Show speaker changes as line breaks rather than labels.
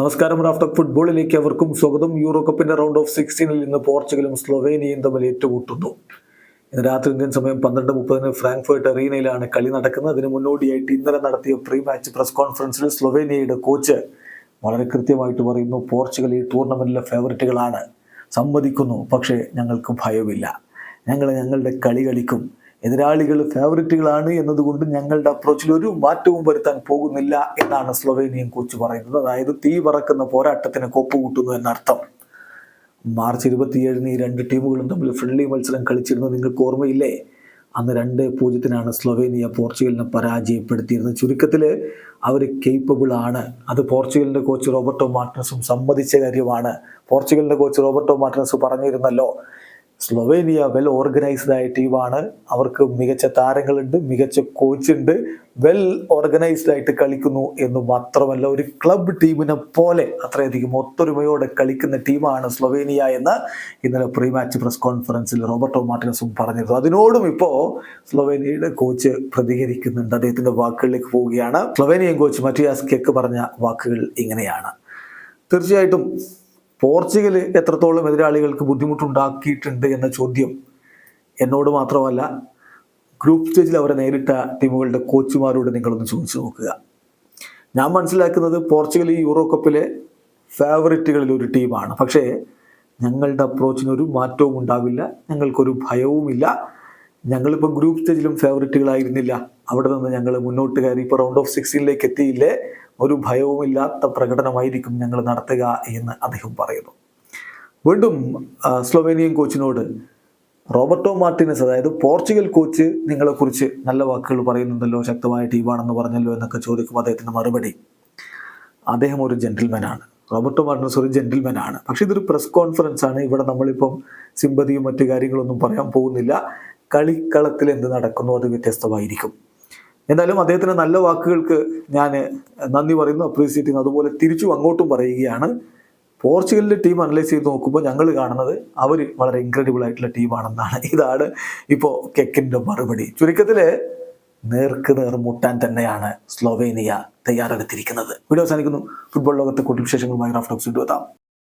നമസ്കാരം റാഫ്റ്റർ ഫുട്ബോളിലേക്ക് അവർക്കും സ്വാഗതം. യൂറോ കപ്പിന്റെ റൗണ്ട് ഓഫ് സിക്സ്റ്റീനിൽ ഇന്ന് പോർച്ചുഗലും സ്ലൊവേനിയയും തമ്മിൽ ഏറ്റുമുട്ടുന്നു. ഇന്ന് രാത്രി ഇന്ത്യൻ സമയം പന്ത്രണ്ട് മുപ്പതിന് ഫ്രാങ്ക്ഫേർട്ട് അറീനയിലാണ് കളി നടക്കുന്നത്. അതിന് മുന്നോടിയായിട്ട് ഇന്നലെ നടത്തിയ പ്രീ മാച്ച് പ്രസ് കോൺഫറൻസിൽ സ്ലൊവേനിയയുടെ കോച്ച് വളരെ കൃത്യമായിട്ട് പറയുന്നു പോർച്ചുഗൽ ഈ ടൂർണമെന്റിലെ ഫേവററ്റുകളാണ് സമ്മതിക്കുന്നു പക്ഷേ ഞങ്ങൾക്ക് ഭയമില്ല. ഞങ്ങൾ ഞങ്ങളുടെ കളി കളിക്കും. എതിരാളികൾ ഫേവററ്റുകളാണ് എന്നതുകൊണ്ട് ഞങ്ങളുടെ അപ്രോച്ചിൽ ഒരു മാറ്റവും വരുത്താൻ പോകുന്നില്ല എന്നാണ് സ്ലൊവേനിയൻ കോച്ച് പറയുന്നത്. അതായത് തീ പറക്കുന്ന പോരാട്ടത്തിന് കൊപ്പ് കൂട്ടുന്നു എന്നർത്ഥം. മാർച്ച് ഇരുപത്തിയേഴിന് ഈ രണ്ട് ടീമുകളും തമ്മിൽ ഫ്രണ്ട്ലി മത്സരം കളിച്ചിരുന്നത് നിങ്ങൾക്ക് ഓർമ്മയില്ലേ? അന്ന് രണ്ട് പൂജ്യത്തിനാണ് സ്ലൊവേനിയ പോർച്ചുഗലിനെ പരാജയപ്പെടുത്തിയിരുന്നത്. ചുരുക്കത്തിൽ അവർ കേപ്പബിൾ ആണ്. അത് പോർച്ചുഗലിന്റെ കോച്ച് റോബർട്ടോ മാർട്ടിനസും സമ്മതിച്ച കാര്യമാണ്. പോർച്ചുഗലിന്റെ കോച്ച് റോബർട്ടോ മാർട്ടിനസ് പറഞ്ഞിരുന്നല്ലോ സ്ലൊവേനിയ വെൽ ഓർഗനൈസ്ഡ് ആയ ടീമാണ് അവർക്ക് മികച്ച താരങ്ങളുണ്ട് മികച്ച കോച്ച് ഉണ്ട് വെൽ ഓർഗനൈസ്ഡ് ആയിട്ട് കളിക്കുന്നു എന്ന് മാത്രമല്ല ഒരു ക്ലബ് ടീമിനെ പോലെ അത്രയധികം ഒത്തൊരുമയോടെ കളിക്കുന്ന ടീമാണ് സ്ലൊവേനിയ എന്ന് ഇന്നലെ പ്രീ മാച്ച് പ്രസ് കോൺഫറൻസിൽ റോബർട്ടോ മാർട്ടിനസും പറഞ്ഞിരുന്നു. അതിനോടും ഇപ്പോൾ സ്ലൊവേനിയയുടെ കോച്ച് പ്രതികരിക്കുന്നുണ്ട്. അദ്ദേഹത്തിന്റെ വാക്കുകളിലേക്ക് പോവുകയാണ്. സ്ലൊവേനിയൻ കോച്ച് മറ്റിയാസ് കെക്ക് പറഞ്ഞ വാക്കുകൾ ഇങ്ങനെയാണ്. തീർച്ചയായിട്ടും പോർച്ചുഗൽ എത്രത്തോളം എതിരാളികൾക്ക് ബുദ്ധിമുട്ടുണ്ടാക്കിയിട്ടുണ്ട് എന്ന ചോദ്യം എന്നോട് മാത്രമല്ല ഗ്രൂപ്പ് സ്റ്റേജിൽ അവരെ നേരിട്ട ടീമുകളുടെ കോച്ചുമാരോട് നിങ്ങളൊന്ന് ചോദിച്ചു നോക്കുക. ഞാൻ മനസ്സിലാക്കുന്നത് പോർച്ചുഗൽ ഈ യൂറോ കപ്പിലെ ഫേവറേറ്റുകളിൽ ഒരു ടീമാണ് പക്ഷേ ഞങ്ങളുടെ അപ്രോച്ചിന് ഒരു മാറ്റവും ഉണ്ടാവില്ല ഞങ്ങൾക്കൊരു ഭയവുമില്ല ഞങ്ങളിപ്പോൾ ഗ്രൂപ്പ് സ്റ്റേജിലും ഫേവറേറ്റുകളായിരുന്നില്ല അവിടെ നിന്ന് ഞങ്ങൾ മുന്നോട്ട് കയറി ഇപ്പോൾ റൗണ്ട് ഓഫ് സിക്സ്റ്റീനിലേക്ക് എത്തിയില്ലേ? ഒരു ഭയവുമില്ലാത്ത പ്രകടനമായിരിക്കും ഞങ്ങൾ നടത്തുക എന്ന് അദ്ദേഹം പറയുന്നു. വീണ്ടും സ്ലോവേനിയൻ കോച്ചിനോട് റോബർട്ടോ മാർട്ടിനസ് അതായത് പോർച്ചുഗൽ കോച്ച് നിങ്ങളെക്കുറിച്ച് നല്ല വാക്കുകൾ പറയുന്നുണ്ടല്ലോ ശക്തമായ ടീമാണെന്ന് പറഞ്ഞല്ലോ എന്നൊക്കെ ചോദിക്കുമ്പോൾ അദ്ദേഹത്തിന്റെ മറുപടി. അദ്ദേഹം ഒരു ജെന്റിൽമാനാണ് റോബർട്ടോ മാർട്ടിനസ് ഒരു ജെന്റിൽമാനാണ് പക്ഷേ ഇതൊരു പ്രസ് കോൺഫറൻസ് ആണ്. ഇവിടെ നമ്മളിപ്പം സിമ്പതിയും മറ്റു കാര്യങ്ങളൊന്നും പറയാൻ പോകുന്നില്ല. കളിക്കളത്തിൽ എന്ത് നടക്കുന്നു അത് വ്യത്യസ്തമായിരിക്കും. എന്നാലും അദ്ദേഹത്തിന് നല്ല വാക്കുകൾക്ക് ഞാൻ നന്ദി പറയുന്നു. അപ്രീസിയേറ്റ് ചെയ്യുന്നു. അതുപോലെ തിരിച്ചും അങ്ങോട്ടും പറയുകയാണ്. പോർച്ചുഗലിന്റെ ടീം അനലൈസ് ചെയ്ത് നോക്കുമ്പോൾ ഞങ്ങൾ കാണുന്നത് അവർ വളരെ ഇൻക്രെഡിബിൾ ആയിട്ടുള്ള ടീമാണെന്നാണ് ഇതാണ് ഇപ്പോൾ കെക്കിന്റെ മറുപടി. ചുരുക്കത്തിൽ നേർക്ക് നേർ മുട്ടാൻ തന്നെയാണ് സ്ലോവേനിയ തയ്യാറെടുത്തിരിക്കുന്നത്. വീഡിയോ അവസാനിക്കുന്നു. ഫുട്ബോൾ ലോകത്തെ കൂടുതൽ വിശേഷങ്ങളുമായി റാഫ്റ്റോക്സ് എത്താം.